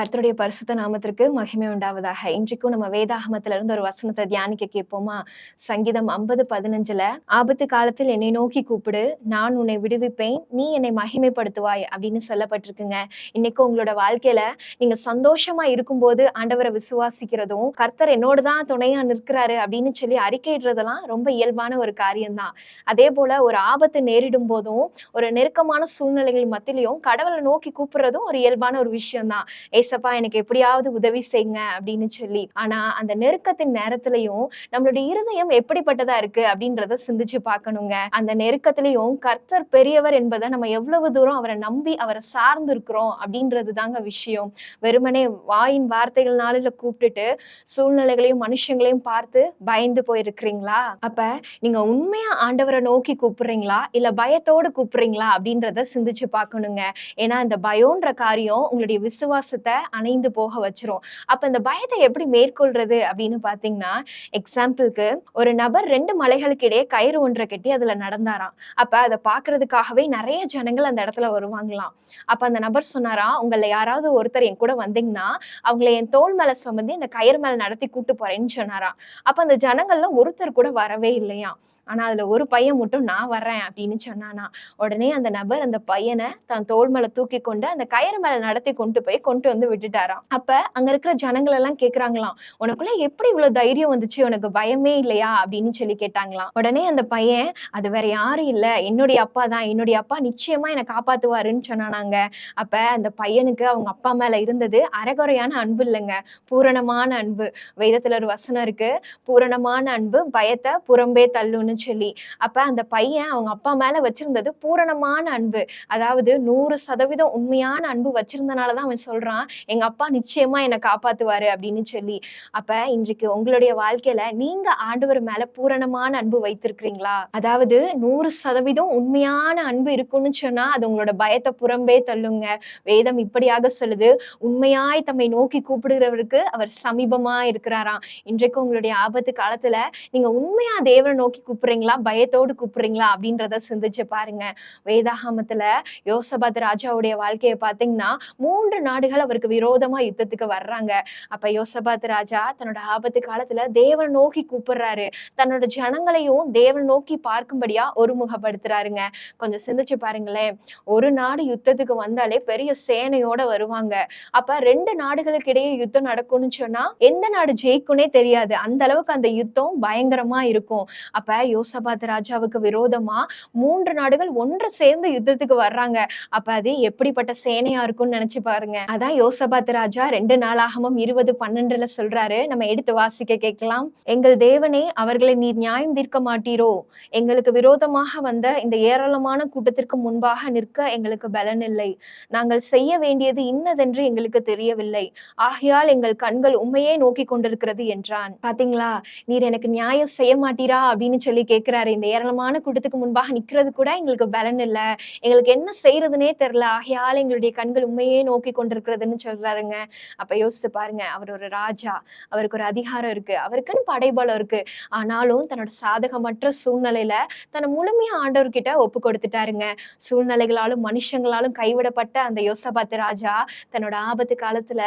கர்த்தருடைய பரிசுத்த நாமத்திற்கு மகிமை உண்டாவதாக. இன்றைக்கும் நம்ம வேதாகமத்துல இருந்து ஒரு வசனத்தை தியானிக்க கேட்போமா? சங்கீதம் ஐம்பது பதினஞ்சுல ஆபத்து காலத்தில் என்னை நோக்கி கூப்பிடு நான் உன்னை விடுவிப்பேன் நீ என்னை மகிமைப்படுத்துவாய் அப்படின்னு சொல்லப்பட்டிருக்குங்க. இன்னைக்கு உங்களோட வாழ்க்கையில நீங்க சந்தோஷமா இருக்கும்போது ஆண்டவரை விசுவாசிக்கிறதும் கர்த்தர் என்னோட தான் துணையா நிற்கிறாரு அப்படின்னு சொல்லி அறிக்கையிடுறதெல்லாம் ரொம்ப இயல்பான ஒரு காரியம்தான். அதே போல ஒரு ஆபத்து நேரிடும் போதும் ஒரு நெருக்கமான சூழ்நிலைகள் மத்தியிலையும் கடவுளை நோக்கி கூப்பிடுறதும் ஒரு இயல்பான ஒரு விஷயம்தான். ஏசப்பா எனக்கு எப்படியாவது உதவி செய்யுங்க அப்படின்னு சொல்லி. ஆனா அந்த நெருக்கத்தின் நேரத்திலையும் நம்மளுடைய இருதயம் எப்படிப்பட்டதா இருக்கு அப்படின்றத சிந்திச்சு பார்க்கணுங்க. அந்த நெருக்கத்திலையும் கர்த்தர் பெரியவர் என்பதை நம்ம எவ்வளவு தூரம் அவரை நம்பி அவரை சார்ந்து இருக்கிறோம் அப்படின்றது தாங்க விஷயம். வெறுமனே வாயின் வார்த்தைகள்னால கூப்பிட்டுட்டு சூழ்நிலைகளையும் மனுஷங்களையும் பார்த்து பயந்து போயிருக்கிறீங்களா? அப்ப நீங்க உண்மையா ஆண்டவரை நோக்கி கூப்பிடுறீங்களா? இல்ல பயத்தோடு கூப்பிடுறீங்களா அப்படின்றத சிந்திச்சு பார்க்கணுங்க. ஏன்னா இந்த பயம்ன்ற காரியம் உங்களுடைய விசுவாசத்தை அணைந்து போக வச்சிரும். அப்ப இந்த பயத்தை எப்படி மேற்கொள்றது அப்படின்னு பாத்தீங்கன்னா எக்ஸாம்பிளுக்கு ஒரு நபர் ரெண்டு மலைகளுக்கு இடையே கயிறு ஒன்றை கட்டி அதுல நடந்தாராம். அப்ப அதை பாக்குறதுக்காகவே நிறைய ஜனங்கள் அந்த இடத்துல வருவாங்களாம். அப்ப அந்த நபர் சொன்னாராம் உங்களை யாராவது ஒருத்தர் என் கூட வந்தீங்கன்னா அவங்களை என் தோல் மேல சுமந்து இந்த கயிறு மேல நடத்தி கூட்டு போறேன்னு சொன்னாராம். அப்ப அந்த ஜனங்கள்ல ஒருத்தர் கூட வரவே இல்லையாம். ஆனா அதுல ஒரு பையன் மட்டும் நான் வர்றேன் அப்படின்னு சொன்னானா உடனே அந்த நபர் அந்த பையனை தன் தோல் மேல தூக்கி கொண்டு அந்த கயிறு மேல நடத்தி கொண்டு போய் கொண்டு வந்து விட்டுட்டாராம். அப்ப அங்க இருக்கிற ஜனங்கள் எல்லாம் கேக்குறாங்களாம் உனக்குள்ள எப்படி இவ்வளவு தைரியம் வந்துச்சு? உனக்கு பயமே இல்லையா? அப்படின்னு சொல்லி கேட்டாங்களாம். உடனே அந்த பையன் அது வேற யாரும் இல்ல. என்னுடைய அப்பா தான். என்னுடைய அப்பா நிச்சயமா என்னை காப்பாத்துவாருன்னு சொன்னானாங்க. அப்ப அந்த பையனுக்கு அவங்க அப்பா மேல இருந்தது அரைகுறையான அன்பு இல்லைங்க. பூரணமான அன்பு. வேதத்துல ஒரு வசனம் இருக்கு. பூரணமான அன்பு பயத்தை புறம்பே தள்ளுன்னு சொல்லி. அப்ப அந்த பையன் அவங்க அப்பா மேல வச்சிருந்தது பூரணமான அன்பு. அதாவது நூறு சதவீதம் உண்மையான அன்பு வச்சிருந்தனாலதான் அவன் சொல்றான் எங்க அப்பா நிச்சயமா என்னை காப்பாத்துவாரு அப்படின்னு சொல்லி. அப்போ இன்றைக்கு உங்களுடைய வாழ்க்கையில் நீங்க ஆண்டவர் மேல பூரணமான அன்பு வைத்திருக்கிறீங்களா? அதாவது நூறு சதவீதம் உண்மையான அன்பு இருக்குன்னு சொன்னா அது உங்களோட பயத்தை புறம்பே தள்ளுங்க. வேதம் இப்படியாக சொல்லுது உண்மையாய் தம்மை நோக்கி கூப்பிடுகிறவருக்கு அவர் சமீபமா இருக்கிறாராம். இன்றைக்கு உங்களுடைய ஆபத்து காலத்துல நீங்க உண்மையா தேவனை நோக்கி கூப்பிடுறீங்களா? பயத்தோடு கூப்பிடுறீங்களா? அப்படின்றத சிந்திச்சு பாருங்க. வேதாகமத்துல யோசபாத் ராஜாவுடைய வாழ்க்கையை பார்த்தீங்கன்னா மூன்று நாடுகள் அவருக்கு விரோதமா யுத்தத்துக்கு வர்றாங்க. அப்ப யோசபாத் ராஜா தன்னோட ஆபத்து காலத்துல தேவன் நோக்கி கூப்பிடுறாரு. தன்னோட ஜனங்களையும் தேவன் நோக்கி பார்க்கும்படியா ஒருமுகப்படுத்துறாருங்க. கொஞ்சம் சிந்திச்சு பாருங்களேன். ஒரு நாடு யுத்தத்துக்கு வந்தாலே பெரிய சேனையோட வருவாங்க. அப்ப ரெண்டு நாடுகளுக்கு இடையே யுத்தம் நடக்கும்னு சொன்னா எந்த நாடு ஜெயிக்கும்னே தெரியாது. அந்த அளவுக்கு அந்த யுத்தம் பயங்கரமா இருக்கும். அப்ப யோசபாத் ராஜாவுக்கு விரோதமா மூன்று நாடுகள் ஒன்று சேர்ந்து யுத்தத்துக்கு வர்றாங்க. அப்ப அது எப்படிப்பட்ட சேனையா இருக்கும்னு நினைச்சு பாருங்க. அதான் யோசபாத் ராஜா ரெண்டு நாளாகமும் இருபது பன்னெண்டுல சொல்றாரு. நம்ம எடுத்து வாசிக்க கேட்கலாம். எங்கள் தேவனே அவர்களை நீர் நியாயம் தீர்க்க மாட்டீரோ? எங்களுக்கு விரோதமாக வந்த இந்த ஏராளமான கூட்டத்திற்கு முன்பாக நிற்க எங்களுக்கு பலன் இல்லை. நாங்கள் செய்ய வேண்டியது இன்னதென்று எங்களுக்கு தெரியவில்லை. ஆகையால் எங்கள் கண்கள் உண்மையே நோக்கி கொண்டிருக்கிறது என்றான். பாத்தீங்களா? நீர் எனக்கு நியாயம் செய்ய மாட்டீரா? அப்படின்னு சொல்லி கேட்கிறாரு இந்த ஏராளமான கூட்டத்துக்கு முன்பாக நிக்கிறது கூட எங்களுக்கு பலன் இல்லை. எங்களுக்கு என்ன செய்யறதுனே தெரில. ஆகையால் எங்களுடைய கண்கள் உண்மையே நோக்கி கொண்டிருக்கிறதுன்னு சொல்றாருங்க. அப்ப யோசித்து பாருங்க. அவர் ஒரு ராஜா. அவருக்கு ஒரு அதிகாரம் இருக்கு. அவருக்குன்னு படைபலம் இருக்கு. ஆனாலும் தன்னோட சாதகமற்ற சூழ்நிலையில தன்னை முழுமையா ஆண்டவர்கிட்ட ஒப்பு கொடுத்துட்டாருங்க. சூழ்நிலைகளாலும் மனுஷங்களாலும் கைவிடப்பட்ட அந்த யோசபாத்து ராஜா தன்னோட ஆபத்து காலத்துல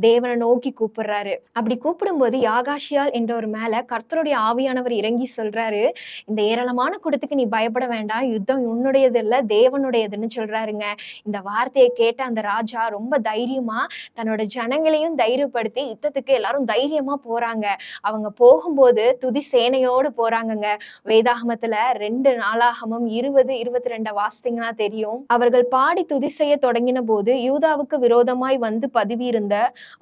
தேவனை நோக்கி கூப்பிடுறாரு. அப்படி கூப்பிடும்போது யாகாஷியால் என்ற ஒரு மேல கர்த்தருடைய ஆவியானவர் இறங்கி சொல்றாரு. இந்த ஏராளமான கூட்டத்துக்கு நீ பயப்பட வேண்டாம். யுத்தம் உன்னுடையது இல்லை தேவனுடையதுன்னு சொல்றாருங்க. இந்த வார்த்தையை கேட்ட அந்த ராஜா ரொம்ப தைரியமா தன்னோட ஜனங்களையும் தைரியப்படுத்தி யுத்தத்துக்கு எல்லாரும் தைரியமா போறாங்க. அவங்க போகும்போது துதி சேனையோடு போறாங்கங்க. வேதாகமத்துல ரெண்டு நாளாகமும் இருபது இருபத்தி ரெண்டு வாசித்தீங்கன்னா தெரியும். அவர்கள் பாடி துதி செய்ய தொடங்கின போது யூதாவுக்கு விரோதமாய் வந்து பதுவியிருந்த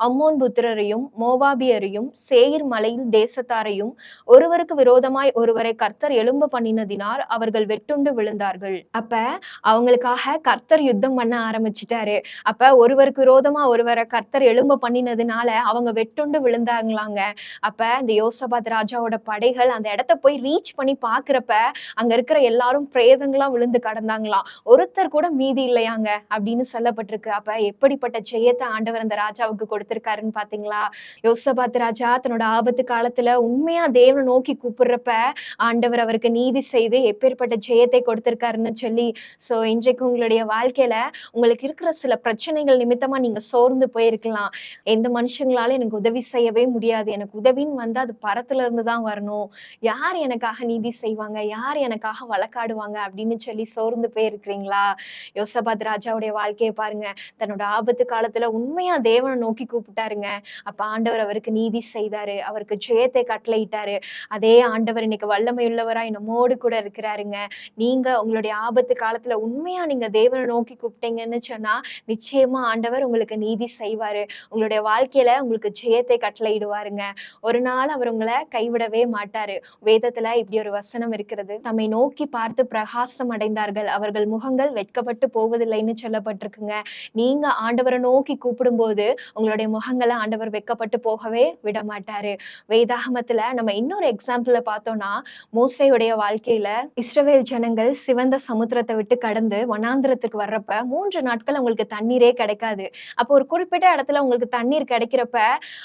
அம்மோன் புத்திரரையும் மோவாபியரையும் சேயிர் மலையில் தேசத்தாரையும் ஒருவருக்கு விரோதமாய் ஒருவரை கர்த்தர் எலும்ப பண்ணினதினால் அவர்கள் வெட்டுண்டு விழுந்தார்கள். அப்ப அவங்களுக்காக கர்த்தர் யுத்தம் பண்ண ஆரம்பிச்சிட்டாரு. அப்ப ஒருவருக்கு விரோதமா ஒருவரை கர்த்தர் எலும்ப பண்ணினதுனால அவங்க வெட்டுண்டு விழுந்தாங்களாங்க. அப்ப இந்த யோசபாத் ராஜாவோட படைகள் அந்த இடத்த போய் ரீச் பண்ணி பாக்குறப்ப அங்க இருக்கிற எல்லாரும் பிரேதங்களா விழுந்து கடந்தாங்களாம். ஒருத்தர் கூட மீதி இல்லையாங்க அப்படின்னு சொல்லப்பட்டிருக்கு. அப்ப எப்படிப்பட்ட ஜெயத்தை ஆண்டவர் அந்த ராஜாவுக்கு கொடுத்திருக்காருன்னு பாத்தீங்களா? யோசபாத் ராஜா தன்னோட ஆபத்து காலத்துல உண்மையா தேவனை நோக்கி கூப்பிடுறப்ப ஆண்டவர் அவருக்கு நீதி செய்து எப்பேற்பட்ட ஜெயத்தை கொடுத்திருக்காருன்னு சொல்லி சோ இன்றைக்கு உங்களுடைய வாழ்க்கையில உங்களுக்கு இருக்கிற சில பிரச்சனைகள் நிமித்தமா நீங்க சோர்ந்து போயிருக்கலாம். எந்த மனுஷங்களால எனக்கு உதவி செய்யவே முடியாது. எனக்கு உதவின்னு வந்து அது பரத்துல இருந்து தான் வரணும். யார் எனக்காக நீதி செய்வாங்க? யார் எனக்காக வழக்காடுவாங்க? அப்படின்னு சொல்லி சோர்ந்து போயிருக்கிறீங்களா? யோசபாத் ராஜாவுடைய வாழ்க்கையை பாருங்க. தன்னோட ஆபத்து காலத்துல உண்மையா தேவனை நோக்கி கூப்பிட்டாருங்க. அப்ப ஆண்டவர் அவருக்கு நீதி செய்தாரு. அவருக்கு ஜெயத்தை கட்டளையிட்டாரு. அதே ஆண்டவர் இன்னைக்கு வல்லமை வல்லமையுள்ளவராய் நம்மோடு கூட இருக்கிறாருங்க. நீங்க உங்களுடைய ஆபத்து காலத்துல உண்மையா நீங்க தேவனை நோக்கி கூப்பிட்டீங்கன்னு சொன்னா நிச்சயமா ஆண்டவர் உங்களுக்கு நீதி செய்வாரு. உங்களுடைய வாழ்க்கையில உங்களுக்கு ஜெயத்தை கட்டளையிடுவாருங்க. ஒரு நாள் அவர் உங்களை கைவிடவே மாட்டாரு. வேதத்துல இப்படி ஒரு வசனம் இருக்கிறது. தம்மை நோக்கி பார்த்து பிரகாசம் அடைந்தார்கள். அவர்கள் முகங்கள் வெட்கப்பட்டு போவதில்லைன்னு சொல்லப்பட்டிருக்குங்க. நீங்க ஆண்டவரை நோக்கி கூப்பிடும்போது உங்களுடைய முகங்களை ஆண்டவர் வெட்கப்பட்டு போகவே விட மாட்டாரு வேதாகமத்துல நம்ம இன்னொரு எக்ஸாம்பிள பார்த்தோம்னா மோசையுடைய வாழ்க்கையில இஸ்ரவேல் ஜனங்கள் சிவந்த சமுத்திரத்தை விட்டு கடந்து வனாந்திரத்துக்கு வர்றப்ப மூன்று நாட்கள் அவங்களுக்கு தண்ணீரே கிடைக்காது. அப்போ ஒரு குறிப்பிட்ட இடத்துல அவங்களுக்கு தண்ணீர் கிடைக்கிறப்ப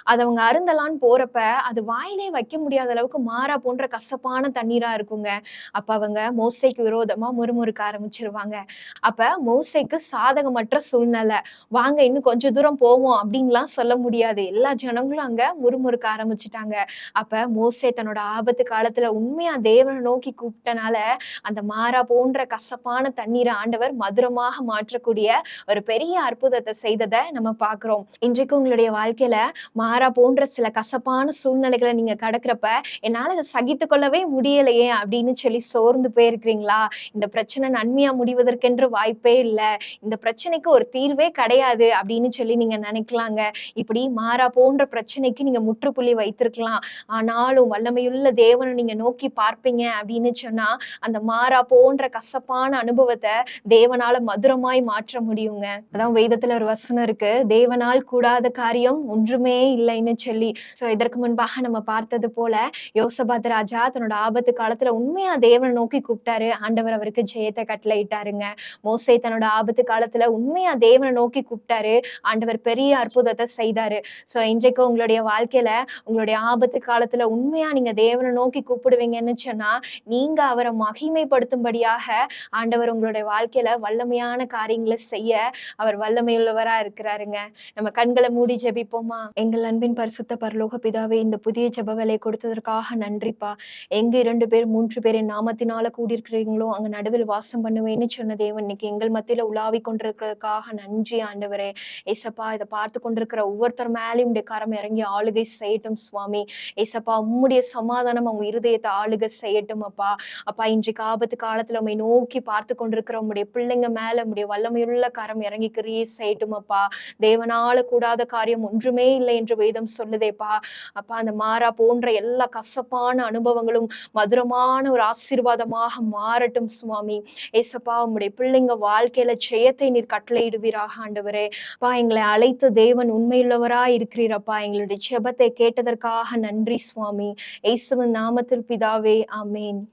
அதை அவங்க அருந்தலான்னு போறப்ப அது வாயிலே வைக்க முடியாத அளவுக்கு மாறா போன்ற கசப்பான தண்ணீரா இருக்குங்க. அப்ப அவங்க மோசைக்கு விரோதமா முறுமுறுக்க ஆரம்பிச்சிருவாங்க. அப்ப மோசைக்கு சாதகமற்ற சூழ்நிலை. வாங்க இன்னும் கொஞ்ச தூரம் போவோம் அப்படின்லாம் சொல்ல முடியாது. எல்லா ஜனங்களும் அங்க முறுமுறுக்க ஆரம்பிச்சிட்டாங்க. அப்ப மோசை தன்னோட ஆபத்து காலத்துல உண்மையா நான் தேவனை நோக்கி கூப்பிட்டனால அந்த மாறா போன்ற கசப்பான தண்ணீரை ஆண்டவர் மதுரமாக மாற்றக்கூடிய ஒரு பெரிய அற்புதத்தை செய்ததை நம்ம பார்க்குறோம். இன்றைக்கு உங்களுடைய வாழ்க்கையில மாறா போன்ற சில கசப்பான சூழ்நிலைகளை நீங்க கடக்கிறப்ப என்னால் இதை சகித்து கொள்ளவே முடியலையே அப்படின்னு சொல்லி சோர்ந்து போயிருக்கிறீங்களா? இந்த பிரச்சனை நன்மையா முடிவதற்கென்று வாய்ப்பே இல்லை. இந்த பிரச்சனைக்கு ஒரு தீர்வே கிடையாது அப்படின்னு சொல்லி நீங்க நினைக்கலாங்க. இப்படி மாறா போன்ற பிரச்சனைக்கு நீங்க முற்றுப்புள்ளி வைத்திருக்கலாம். ஆனாலும் வல்லமையுள்ள தேவனை நீங்க நோக்கி பார்ப்பீங்க அப்படின்னு சொன்னா அந்த மாறா போன்ற கசப்பான அனுபவத்தை தேவனால மதுரமாய் மாற்ற முடியுங்க. அதான் வேதத்துல ஒரு வசனம் இருக்கு. தேவனால் கூடாத காரியம் ஒன்றுமே இல்லைன்னு சொல்லி. ஸோ இதற்கு முன்பாக நம்ம பார்த்தது போல யோசபாத் ராஜா தன்னோட ஆபத்து காலத்துல உண்மையா தேவனை நோக்கி கூப்பிட்டாரு. ஆண்டவர் அவருக்கு ஜெயத்தை கட்டளையிட்டாருங்க. மோசை தன்னோட ஆபத்து காலத்துல உண்மையா தேவனை நோக்கி கூப்பிட்டாரு. ஆண்டவர் பெரிய அற்புதத்தை செய்தாரு. ஸோ இன்றைக்கு உங்களுடைய வாழ்க்கையில உங்களுடைய ஆபத்து காலத்துல உண்மையா நீங்க தேவனை நோக்கி கூப்பிடுவீங்கன்னு சொன்னா நீங்க அவரை மகிமைப்படுத்தும்படியாக ஆண்டவர் உங்களுடைய வாழ்க்கையில வல்லமையான காரியங்களை செய்ய அவர் வல்லமையுள்ளவரா இருக்கிறாருங்க. நம்ம கண்களை மூடி ஜெபிப்போமா? எங்கள் அன்பின் பரிசுத்த பரலோக பிதாவே இந்த புதிய ஜெப வேலை கொடுத்ததற்காக நன்றிப்பா. எங்க இரண்டு பேர் மூன்று பேர் என் நாமத்தினால கூடியிருக்கிறீங்களோ அங்க நடுவில் வாசம் பண்ணுவேன்னு சொன்ன தேவன் இன்னைக்கு எங்கள் மத்தியில உலாவி கொண்டிருக்கிறதுக்காக நன்றி ஆண்டவரே. ஏசப்பா இதை பார்த்து கொண்டிருக்கிற ஒவ்வொருத்தர் மேலேயும் உடைய கரம் இறங்கி ஆளுகை செய்யட்டும் சுவாமி. ஏசப்பா உம்முடைய சமாதானம் அவங்க இருதயத்தை ஆளுகை செய்யட்டும் அப்பா. அப்பா இன்றைக்கு ஆபத்து காலத்துல உண்மை நோக்கி பார்த்து கொண்டிருக்கிற உங்களுடைய பிள்ளைங்க மேல உடைய வல்லமையுள்ள கரம் இறங்கி கிரியை செய்யட்டும் அப்பா. தேவனால கூடாத காரியம் ஒன்றுமே இல்லை என்று வேதம் சொல்லுதேப்பா அப்பா. அந்த மாறா போன்ற எல்லா கசப்பான அனுபவங்களும் மதுரமான ஒரு ஆசீர்வாதமாக மாறட்டும் சுவாமி. ஏசப்பா உங்களுடைய பிள்ளைங்க வாழ்க்கையில ஜெயத்தை நீர் கட்டளையிடுவீராக ஆண்டவரே. அப்பா எங்களை அழைத்த தேவன் உண்மையுள்ளவரா இருக்கிறீரப்பா எங்களுடைய ஜெபத்தை கேட்டதற்காக நன்றி சுவாமி. இயேசுவின் நாமத்தில் பிதாவே Amen.